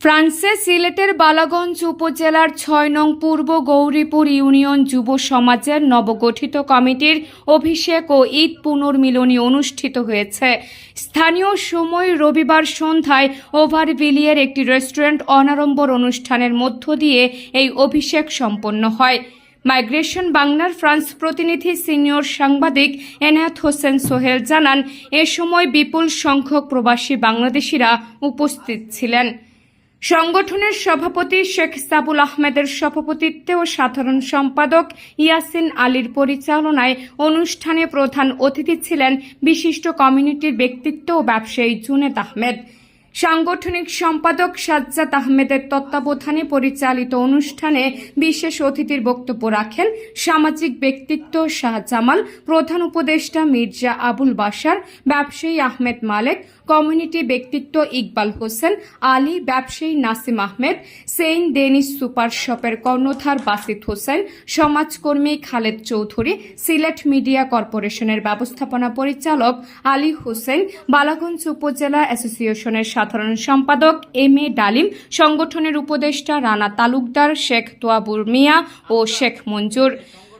ফ্রান্সে সিলেটের বালাগঞ্জ উপজেলার ছয় নং পূর্ব গৌরীপুর ইউনিয়ন যুব সমাজের নবগঠিত কমিটির অভিষেক ও ঈদ পুনর্মিলনী অনুষ্ঠিত হয়েছে। স্থানীয় সময় রবিবার সন্ধ্যায় ওভারভিলিয়ের একটি রেস্টুরেন্ট অনাড়ম্বর অনুষ্ঠানের মধ্য দিয়ে এই অভিষেক সম্পন্ন হয়। মাইগ্রেশন বাংলার ফ্রান্স প্রতিনিধি সিনিয়র সাংবাদিক এনায়েত হোসেন সোহেল জানান, এ সময় বিপুল সংখ্যক প্রবাসী বাংলাদেশিরা উপস্থিত ছিলেন। সংগঠনের সভাপতি শেখ সাবুল আহমেদের সভাপতিত্বে ও সাধারণ সম্পাদক ইয়াসিন আলীর পরিচালনায় অনুষ্ঠানে প্রধান অতিথি ছিলেন বিশিষ্ট কমিউনিটির ব্যক্তিত্ব ও ব্যবসায়ী জুনেদ আহমেদ। সাংগঠনিক সম্পাদক সাজ্জাদ আহমেদের তত্ত্বাবধানে পরিচালিত অনুষ্ঠানে বিশেষ অতিথির বক্তব্য রাখেন সামাজিক ব্যক্তিত্ব শাহজামাল, প্রধান উপদেষ্টা মির্জা আবুল বাসার ব্যবসায়ী আহমেদ মালেক কমিউনিটি ব্যক্তিত্ব ইকবাল হোসেন, আলী ব্যবসায়ী নাসিম আহমেদ, সেইন ডেনিস সুপার শপের কর্ণধার বাসিত হোসেন, সমাজকর্মী খালেদ চৌধুরী, সিলেট মিডিয়া কর্পোরেশনের ব্যবস্থাপনা পরিচালক আলী হোসেন, বালাগঞ্জ উপজেলা অ্যাসোসিয়েশনের সাধারণ সম্পাদক এম এ ডালিম, সংগঠনের উপদেষ্টা রানা তালুকদার শেখ তোয়াবুর মিয়া ও শেখ মঞ্জুর।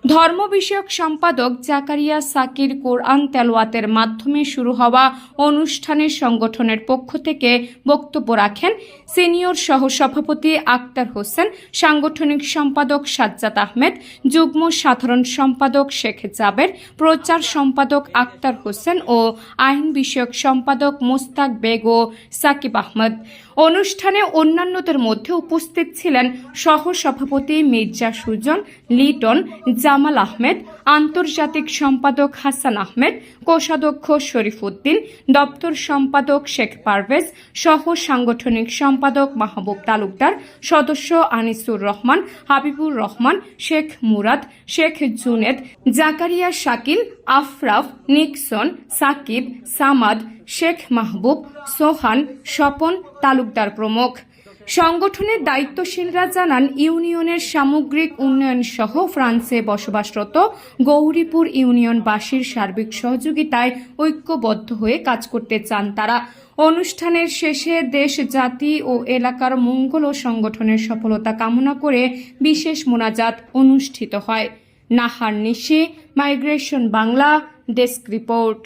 ধর্ম বিষয়ক সম্পাদক জাকারিয়া সাকির কোরআন তেলোয়াতের মাধ্যমে শুরু হওয়া অনুষ্ঠানে সংগঠনের পক্ষ থেকে বক্তব্য রাখেন সিনিয়র সহসভাপতি আক্তার হোসেন, সাংগঠনিক সম্পাদক সাজ্জাদ আহমেদ, যুগ্ম সাধারণ সম্পাদক শেখ জাবের, প্রচার সম্পাদক আক্তার হোসেন ও আইন বিষয়ক সম্পাদক মোস্তাক বেগ ও সাকিব আহমদ। অনুষ্ঠানে অন্যান্যদের মধ্যে উপস্থিত ছিলেন সহ সভাপতি মির্জা সুজন, লিটন জামাল আহমেদ, আন্তর্জাতিক সম্পাদক হাসান আহমেদ, কোষাধ্যক্ষ শরীফ উদ্দিন দপ্তর সম্পাদক শেখ পারভেজ, সহ সাংগঠনিক সম্পাদক মাহবুব তালুকদার, সদস্য আনিসুর রহমান, হাবিবুর রহমান, শেখ মুরাদ, শেখ জুনেদ, জাকারিয়া শাকিল, আফরাফ, নিক্সন, সাকিব, সামাদ, শেখ মাহবুব, সোহান, স্বপন তালুকদার প্রমুখ। সংগঠনের দায়িত্বশীলরা জানান, ইউনিয়নের সামগ্রিক উন্নয়ন সহ ফ্রান্সে বসবাসরত গৌরীপুর ইউনিয়নবাসীর সার্বিক সহযোগিতায় ঐক্যবদ্ধ হয়ে কাজ করতে চান তারা। অনুষ্ঠানের শেষে দেশ, জাতি ও এলাকার মঙ্গল ও সংগঠনের সফলতা কামনা করে বিশেষ মোনাজাত অনুষ্ঠিত হয়। Nahar Nishi, migration Bangla, desk report.